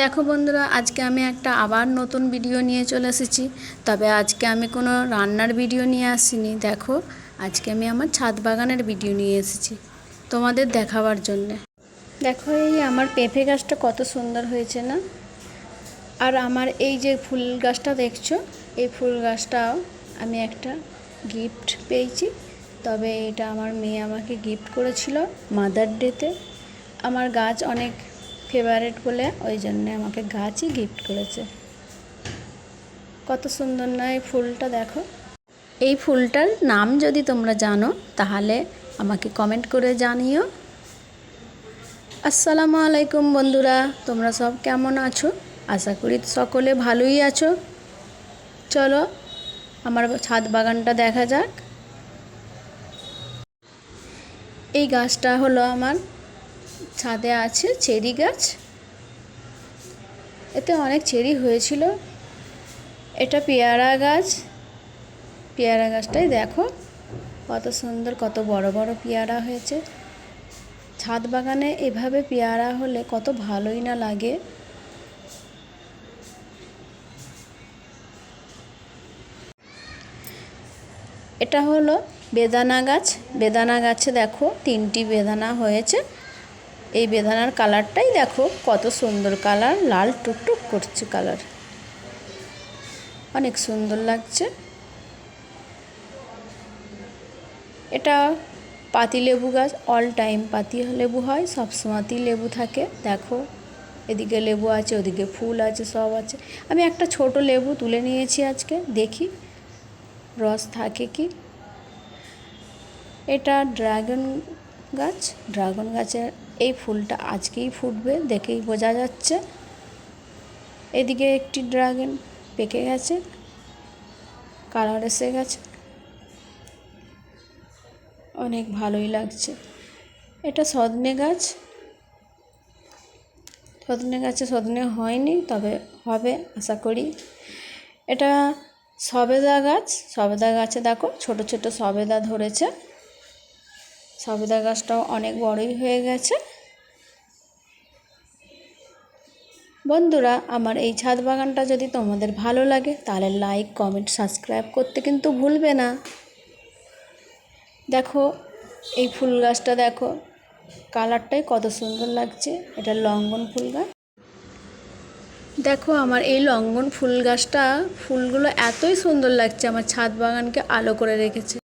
দেখো বন্ধুরা, আজকে আমি একটা আবার নতুন ভিডিও নিয়ে চলে এসেছি। তবে আজকে আমি কোনো রান্নার ভিডিও নিয়ে আসিনি। দেখো, আজকে আমি আমার ছাদ বাগানের ভিডিও নিয়ে এসেছি তোমাদের দেখাবার জন্যে। দেখো, এই আমার পেঁপে গাছটা কত সুন্দর হয়েছে না? আর আমার এই যে ফুল গাছটা দেখছ, এই ফুল গাছটাও আমি একটা গিফট পেয়েছি। তবে এটা আমার মেয়ে আমাকে গিফট করেছিল মাদার ডেতে আমার গাছ অনেক ফেভারেট বলে ওই জন্য আমাকে গাছই গিফট করেছে। কত সুন্দর না এই ফুলটা দেখো। এই ফুলটার নাম যদি তোমরা জানো, তাহলে আমাকে কমেন্ট করে জানিও। আসসালামু আলাইকুম বন্ধুরা, তোমরা সব কেমন আছো? আশা করি সকলে ভালোই আছো। চলো আমার ছাদ বাগানটা দেখা যাক। এই গাছটা হলো আমার ছাদে আছে চেরি গাছ। এতে অনেক চেরি হয়েছিল। এটা পেয়ারা গাছ। পেয়ারা গাছটাই দেখো। কত সুন্দর, কত বড় বড় পেয়ারা হয়েছে। ছাদ বাগানে এভাবে পেয়ারা হলে কত ভালোই না লাগে। এটা হলো বেদানা গাছ। বেদানা গাছে দেখো তিনটি বেদানা হয়েছে। এই বেদানার কালারটাই দেখো, কত সুন্দর কালার, লাল টুকটুক করছে কালার। অনেক সুন্দর লাগছে। এটা পাতি লেবু গাছ অল টাইম পাতি লেবু হয়, সব সময়তেই লেবু থাকে। দেখো, এদিকে লেবু আছে, ওদিকে ফুল আছে, সব আছে। আমি একটা ছোট লেবু তুলে নিয়েছি আজকে, দেখি। রস থাকে কি? এটা ড্রাগন গাছ, ড্রাগন গাছের এই ফুলটা আজকেই ফুটবে, দেখেই বোঝা যাচ্ছে। এদিকে একটি ড্রাগন পেকে গেছে, কালার এসে গেছে। অনেক ভালোই লাগছে। এটা সজনে গাছ। সজনে গাছে সজনে হয়নি, তবে হবে, আশা করি। এটা সবেদা গাছ। সবেদা গাছে দেখো, ছোট ছোট সবেদা ধরেছে। সবেদা গাছটাও অনেক বড়ই হয়ে গেছে। বন্ধুরা, আমার এই ছাদ বাগানটা যদি তোমাদের ভালো লাগে, তাহলে লাইক কমেন্ট সাবস্ক্রাইব করতে কিন্তু ভুলবে না। দেখো, এই ফুল গাছটা দেখো, কালারটাই কত সুন্দর লাগছে, এটা লঙ্ঘন ফুল গাছ। দেখো, আমার এই লঙ্ঘন ফুল গাছটা, ফুলগুলো এতই সুন্দর লাগছে, আমার ছাদ বাগানকে আলো করে রেখেছে।